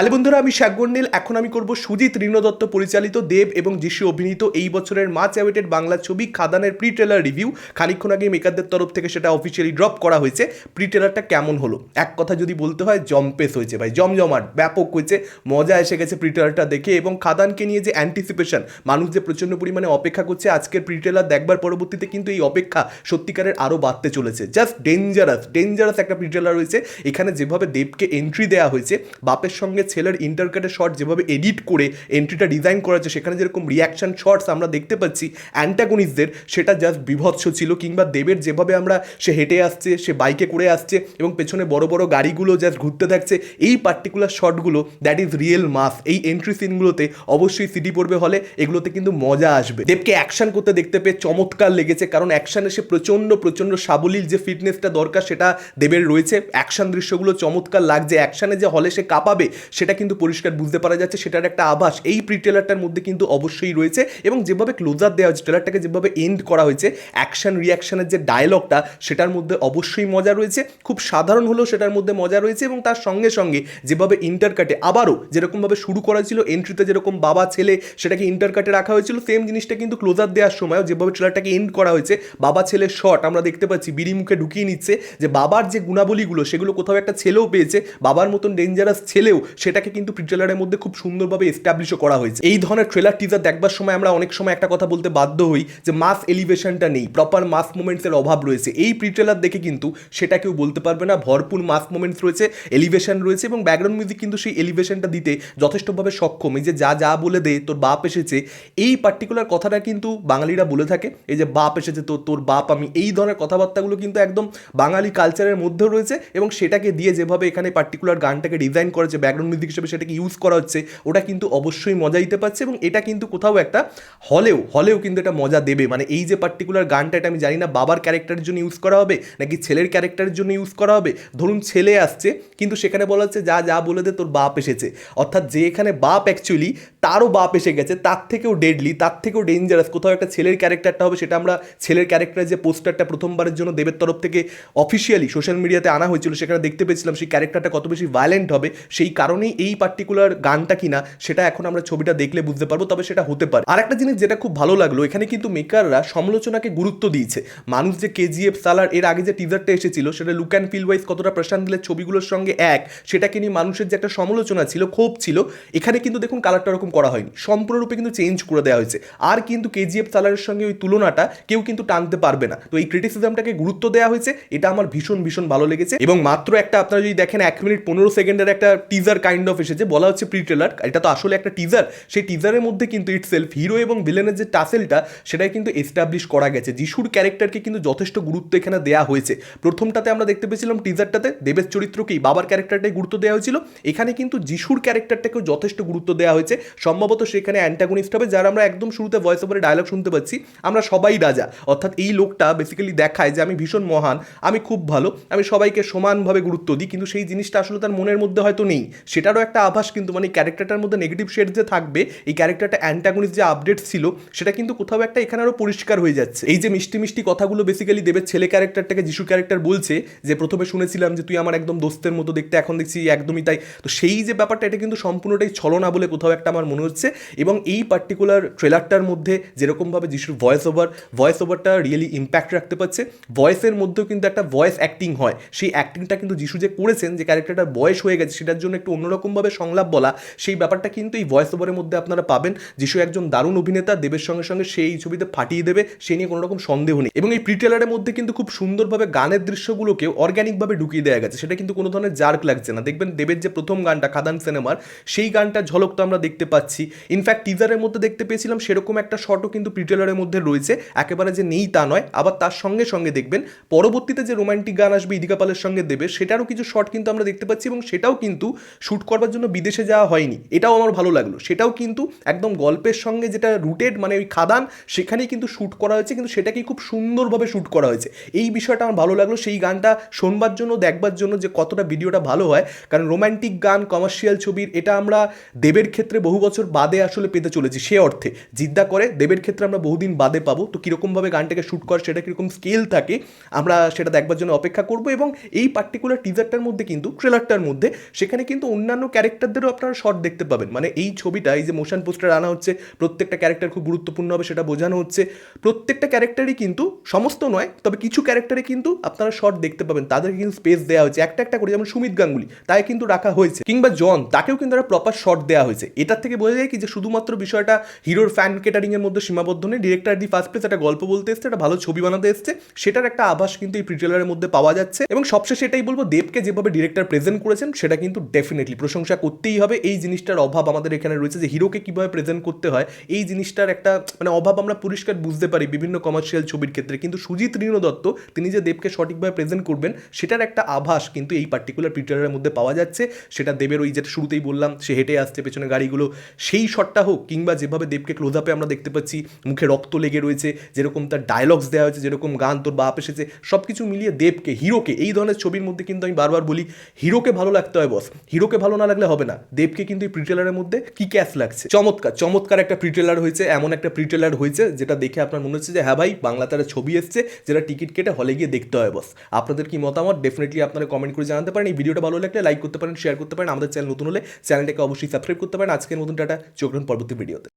আলে বন্ধুরা, আমি শাকবর্ণিল এখন আমি করব সুজিত দত্ত পরিচালিত দেব এবং যিশু অভিনীত এই বছরের মাচ অ্যাওয়েটেড বাংলা ছবি খাদানের প্রি ট্রেলার রিভিউ। খানিকক্ষণ আগে মেকারদের তরফ থেকে সেটা অফিসিয়ালি ড্রপ করা হয়েছে। প্রি ট্রেলারটা কেমন হলো? এক কথা যদি বলতে হয় জম্পেস হয়েছে ভাই, জমজমাট, ব্যাপক হয়েছে। মজা এসে গেছে প্রি ট্রেলারটা দেখে এবং খাদানকে নিয়ে যে অ্যান্টিসিপেশন মানুষ যে প্রচণ্ড পরিমাণে অপেক্ষা করছে, আজকের প্রি ট্রেলার দেখবার পরবর্তীতে কিন্তু এই অপেক্ষা সত্যিকারের আরও বাড়তে চলেছে। জাস্ট ডেঞ্জারাস ডেঞ্জারাস একটা প্রি ট্রেলার রয়েছে এখানে যেভাবে দেবকে এন্ট্রি দেওয়া হয়েছে, বাপের সঙ্গে ছেলের ইন্টারকাটের শট যেভাবে এডিট করে এন্ট্রিটা ডিজাইন করা সেখানে যেরকম রিয়াকশন শটস আমরা দেখতে পাচ্ছি অ্যান্টাগনিস্টদের সেটা জাস্ট বিভৎস ছিল। কিংবা দেবের যেভাবে আমরা সে হেঁটে আসছে, সে বাইকে করে আসছে, এবং পেছনে বড় বড় গাড়িগুলো জাস্ট ঘুরতে থাকছে, এই পার্টিকুলার শটগুলো দ্যাট ইজ রিয়েল মাস এই এন্ট্রি সিনগুলোতে অবশ্যই সিটি পড়বে হলে এগুলোতে কিন্তু মজা আসবে। দেবকে অ্যাকশন করতে দেখতে পেয়ে চমৎকার লেগেছে, কারণ অ্যাকশানে সে প্রচণ্ড প্রচণ্ড সাবলীল যে ফিটনেসটা দরকার, সেটা দেবের রয়েছে। অ্যাকশন দৃশ্যগুলো চমৎকার লাগছে। অ্যাকশানে যে হলে সে কাঁপাবে সেটা কিন্তু পরিষ্কার বুঝতে পারা যাচ্ছে, সেটার একটা আভাস এই প্রি ট্রেলারটার মধ্যে কিন্তু অবশ্যই রয়েছে এবং যেভাবে ক্লোজার দেওয়া হয়েছে ট্রেলারটাকে যেভাবে এন্ড করা হয়েছে অ্যাকশন রিয়াকশনের যে ডায়লগটা সেটার মধ্যে অবশ্যই মজা রয়েছে। খুব সাধারণ হলেও সেটার মধ্যে মজা রয়েছে এবং তার সঙ্গে সঙ্গে যেভাবে ইন্টারকাটে আবারও যেরকমভাবে শুরু করা ছিল এন্ট্রিতে যেরকম বাবা, ছেলে সেটাকে ইন্টারকাটে রাখা হয়েছিল সেম জিনিসটা কিন্তু ক্লোজার দেওয়ার সময়ও যেভাবে ট্রেলারটাকে এন্ড করা হয়েছে, বাবা ছেলের শট আমরা দেখতে পাচ্ছি, বিড়ি মুখে ঢুকিয়ে নিচ্ছে যে বাবার যে গুণাবলীগুলো, সেগুলো কোথাও একটা ছেলেও পেয়েছে, বাবার মতন ডেঞ্জারাস ছেলেও সেটাকে কিন্তু ট্রেলারের মধ্যে খুব সুন্দরভাবে এস্টাবলিশও করা হয়েছে। এই ধরনের ট্রেলার টিজার দেখবার সময় আমরা অনেক সময় একটা কথা বলতে বাধ্য হই যে মাস এলিভেশনটা নেই প্রপার মাস মোমেন্টসের অভাব রয়েছে। এই প্রি ট্রেলার দেখে কিন্তু সেটা কেউ বলতে পারবে না, ভরপুর মাস মোমেন্টস রয়েছে এলিভেশন রয়েছে এবং ব্যাকগ্রাউন্ড মিউজিক কিন্তু সেই এলিভেশনটা দিতে যথেষ্টভাবে সক্ষম। এই যে যা যা বলে দে, তোর বাপ এসেছে, এই পার্টিকুলার কথাটা কিন্তু বাঙালিরা বলে থাকে, এই যে বাপ এসেছে তো তোর বাপ, আমি এই ধরনের কথাবার্তাগুলো কিন্তু একদম বাঙালি কালচারের মধ্যেও রয়েছে এবং সেটাকে দিয়ে যেভাবে এখানে পার্টিকুলার গানটাকে ডিজাইন করেছে ব্যাকগ্রাউন্ড মিউজিক হিসেবে সেটাকে ইউজ করা হচ্ছে, ওটা কিন্তু অবশ্যই মজা দিতে পারছে এবং এটা কিন্তু কোথাও একটা হলেও হলেও কিন্তু এটা মজা দেবে। মানে এই যে পার্টিকুলার গানটা, এটা আমি জানি না বাবার ক্যারেক্টারের জন্য ইউজ করা হবে, নাকি ছেলের ক্যারেক্টারের জন্য ইউজ করা হবে? ধরুন ছেলে আসছে, কিন্তু সেখানে বলা হচ্ছে, যা যা বলে দে, তোর বাপ এসেছে। অর্থাৎ যে এখানে বাপ অ্যাকচুয়ালি তারও বাপ এসে গেছে, তার থেকেও ডেডলি তার থেকেও ডেঞ্জারাস কোথাও একটা ছেলের ক্যারেক্টারটা হবে, সেটা আমরা ছেলের ক্যারেক্টারের যে পোস্টারটা প্রথমবারের জন্য দেবের তরফ থেকে অফিসিয়ালি সোশ্যাল মিডিয়াতে আনা হয়েছিল, সেখানে দেখতে পেয়েছিলাম সেই ক্যারেক্টারটা কত বেশি ভায়োলেন্ট হবে, সেই কারণেই এই পার্টিকুলার গানটা কিনা, সেটা এখন আমরা ছবিটা দেখলে বুঝতে পারব, তবে সেটা হতে পারে। আর একটা জিনিস যেটা খুব ভালো লাগল, এখানে কিন্তু মেকাররা সমালোচনাকে গুরুত্ব দিয়েছে। মানুষ যে কেজিএফ সালার এর আগে যে টিজারটা এসেছিল, সেটা লুক অ্যান্ড ফিল ওয়াইজ কতটা প্রশান্ত দিলের ছবিগুলোর সঙ্গে এক সেটাকে নিয়ে মানুষের যে একটা সমালোচনা ছিল, ক্ষোভ ছিল, এখানে কিন্তু দেখুন কালারটা ওরকম করা হয়নি। সম্পূর্ণরূপে কিন্তু চেঞ্জ করে দেওয়া হয়েছে। আর কিন্তু কেজিএফ সালারের সঙ্গে ওই তুলনাটা কেউ কিন্তু টানতে পারবে না। তো এই ক্রিটিসিজমটাকে গুরুত্ব দেওয়া হয়েছে। এটা আমার ভীষণ ভীষণ ভালো লেগেছে। এবং মাত্র একটা আপনারা যদি দেখেন এক মিনিট পনেরো সেকেন্ডের একটা টিজার কাইন্ড অফ এসেছে, বলা হচ্ছে প্রি ট্রেলার এটা তো আসলে একটা টিজার সেই টিজারের মধ্যে কিন্তু ইটসেলফ হিরো এবং ভিলেনের যে টাসেলটা সেটাই কিন্তু এস্টাবলিশ করা গেছে। যিশুর ক্যারেক্টারকে কিন্তু যথেষ্ট গুরুত্ব এখানে দেওয়া হয়েছে। প্রথমটাতে আমরা দেখতে পেয়েছিলাম টিজারটাতে দেবের চরিত্রকেই বাবার ক্যারেক্টারটাই গুরুত্ব দেওয়া হয়েছিল। এখানে কিন্তু যিশুর ক্যারেক্টারটাকেও যথেষ্ট গুরুত্ব দেওয়া হয়েছে। সম্ভবত সেখানে অ্যান্টাগনিস্ট হবে, যারা আমরা একদম শুরুতে ভয়েস ওভারে ডায়লগ শুনতে পাচ্ছি। আমরা সবাই রাজা। অর্থাৎ এই লোকটা বেসিক্যালি দেখায় যে আমি ভীষণ মহান, আমি খুব ভালো, আমি সবাইকে সমানভাবে গুরুত্ব দিই, কিন্তু সেই জিনিসটা আসলে তার মনের মধ্যে হয়তো নেই। সেটারও একটা আভাস কিন্তু মানে ক্যারেক্টারটার মধ্যে নেগেটিভ শেড যে থাকবে, এই ক্যারেক্টারটা অ্যান্টাগনিস্ট যে আপডেট ছিল, সেটা কিন্তু কোথাও একটা এখানে আরও পরিষ্কার হয়ে যাচ্ছে। এই যে মিষ্টি মিষ্টি কথাগুলো বেসিক্যালি দেবের ছেলে ক্যারেক্টারটাকে যিশু ক্যারেক্টার বলছে, যে প্রথমে শুনেছিলাম যে, তুই আমার একদম দোস্তের মতো দেখতে, এখন দেখছি একদমই তাই। তো সেই যে ব্যাপারটা, এটা কিন্তু সম্পূর্ণটাই ছলনা বলে কোথাও একটা আমার মনে হচ্ছে এবং এই পার্টিকুলার ট্রেলারটার মধ্যে যেরকমভাবে যিশুর ভয়েস ওভার ভয়েস ওভারটা রিয়েলি ইম্প্যাক্ট রাখতে পারছে। ভয়েসের মধ্যেও কিন্তু একটা ভয়েস অ্যাক্টিং হয়। সেই অ্যাক্টিংটা কিন্তু যিশু যে করেছেন, যে ক্যারেক্টারটার বয়স হয়ে গেছে, সেটার জন্য একটু অন্যরকমভাবে সংলাপ বলা, সেই ব্যাপারটা কিন্তু এই ভয়েস ওভারের মধ্যে আপনারা পাবেন। যিশু একজন দারুণ অভিনেতা, দেবের সঙ্গে সঙ্গে সেই ছবিতে ফাটিয়ে দেবে, সে নিয়ে কোনো রকম সন্দেহ নেই। এবং এই প্রিটেলারের মধ্যে কিন্তু খুব সুন্দরভাবে গানের দৃশ্যগুলোকে অর্গ্যানিকভাবে ঢুকিয়ে দেওয়া গেছে। সেটা কিন্তু কোনো ধরনের জার্ক লাগছে না। দেখবেন দেবের যে প্রথম গানটা, খাদান সিনেমার, সেই গানটা ঝলক তো আমরা দেখতে পাচ্ছি। ইনফ্যাক্ট টিজারের মধ্যে দেখতে পেয়েছিলাম সেরকম একটা শটও কিন্তু প্রিটেলারের মধ্যে রয়েছে। একেবারে যে নেই তা নয়, আবার তার সঙ্গে সঙ্গে দেখবেন, পরবর্তীতে যে রোমান্টিক গান আসবে ইদিকা পালের সঙ্গে দেবে, সেটারও কিছু শট কিন্তু আমরা দেখতে পাচ্ছি এবং সেটাও কিন্তু শ্যুট করবার জন্য বিদেশে যাওয়া হয়নি। এটাও আমার ভালো লাগল। সেটাও কিন্তু একদম গল্পের সঙ্গে যেটা রুটেড মানে ওই খাদান, সেখানেই কিন্তু শ্যুট করা হয়েছে, কিন্তু সেটাকে খুব সুন্দরভাবে শ্যুট করা হয়েছে। এই বিষয়টা আমার ভালো লাগল। সেই গানটা শোনবার জন্য, দেখবার জন্য যে কতটা ভিডিওটা ভালো হয়। কারণ রোম্যান্টিক গান কমার্শিয়াল ছবির, এটা আমরা দেবের ক্ষেত্রে বহু বছর বাদে আসলে পেতে চলেছি সে অর্থে। জিদ্দা করে, দেবের ক্ষেত্রে আমরা বহুদিন বাদে পাবো। তো কীরকমভাবে গানটাকে শ্যুট করে, সেটা কীরকম স্কেল থাকে, আমরা সেটা দেখবার জন্য অপেক্ষা করব এবং এই পার্টিকুলার টিজারটার মধ্যে কিন্তু ট্রেলারটার মধ্যে, সেখানে কিন্তু অন্যান্য ক্যারেক্টারদেরও আপনারা শর্ট দেখতে পাবেন। মানে এই ছবিটা, এই যে মোশন পোস্টার আনা হচ্ছে, প্রত্যেকটা ক্যারেক্টার খুব গুরুত্বপূর্ণ হবে সেটা বোঝানো হচ্ছে। প্রত্যেকটা ক্যারেক্টারই কিন্তু সমস্ত নয়, তবে কিছু ক্যারেক্টারে কিন্তু আপনারা শর্ট দেখতে পাবেন। তাদেরকে কিন্তু স্পেস দেওয়া হয়েছে। একটা একটা করে, যেমন সুমিত গাঙ্গুলি তাই কিন্তু রাখা হয়েছে। কিংবা জন, তাকেও কিন্তু একটা প্রপার শর্ট দেওয়া হয়েছে। এটার থেকে বোঝা যায় কি যে শুধুমাত্র বিষয়টা হিরোর ফ্যান কেটারিং এর মধ্যে সীমাবদ্ধ নেই। ডিরেক্টর দি ফার্স্ট প্লেস একটা গল্প বলতে এসছে, একটা ভালো ছবি বানাতে এসছে। সেটার একটা আভাস কিন্তু এই প্রিটেলারের মধ্যে পাওয়া যাচ্ছে। এবং সবশেষে এটাই বলব, দেবকে যেভাবে ডিরেক্টর প্রেজেন্ট করেছেন, সেটা কিন্তু ডেফিনেটলি প্রশংসা করতেই হবে। এই জিনিসটার অভাব আমাদের এখানে রয়েছে যে হিরোকে কীভাবে প্রেজেন্ট করতে হয়। এই জিনিসটার একটা মানে অভাব আমরা পরিষ্কার বুঝতে পারি বিভিন্ন কমার্শিয়াল ছবির ক্ষেত্রে। কিন্তু সুজিত ঋণ দত্ত, তিনি যে দেবকে সঠিকভাবে প্রেজেন্ট করবেন, সেটার একটা আভাস কিন্তু এই পার্টিকুলার প্রিটেলারের মধ্যে পাওয়া যাচ্ছে। সেটা দেবের ওই যেটা শুরুতেই বললাম, সে হেঁটে আসছে, পেছনে গাড়িগুলো সেই শটটা হোক কিংবা যেভাবে দেবকে ক্লোজ আপে আমরা দেখতে পাচ্ছি, মুখে রক্ত লেগে রয়েছে, যেরকম তার ডায়লগস দেওয়া হয়েছে, যেরকম গান তোর বাপ এসেছে সব কিছু মিলিয়ে দেবকে, হিরোকে, এই ধরনের ছবির মধ্যে কিন্তু আমি বারবার বলি, হিরোকে ভালো লাগতে হয় বস হিরোকে ভালো না লাগলে হবে না। দেবকে কিন্তু এই প্রিটেলারের মধ্যে কি ক্যাশ লাগছে। চমৎকার চমৎকার একটা প্রিটেলার হয়েছে, এমন একটা প্রিটেলার হয়েছে, যেটা দেখে আপনার মনে হচ্ছে যে হ্যাঁ ভাই বাংলা তারা ছবি এসছে, যেটা টিকিট কেটে হলে গিয়ে দেখতে হয় বস আপনাদের কি মতামত? ডেফিনেটলি আপনারা কমেন্ট করে জানাতে পারেন। এই ভিডিওটা ভালো লাগলে লাইক করতে পারেন শেয়ার করতে পারেন। আমাদের চ্যানেল নতুন হলে চ্যানেলটাকে অবশ্যই সাবস্ক্রাইব করতে পারেন। আজকের মতন টাটা চোখ পরবর্তী ভিডিওতে।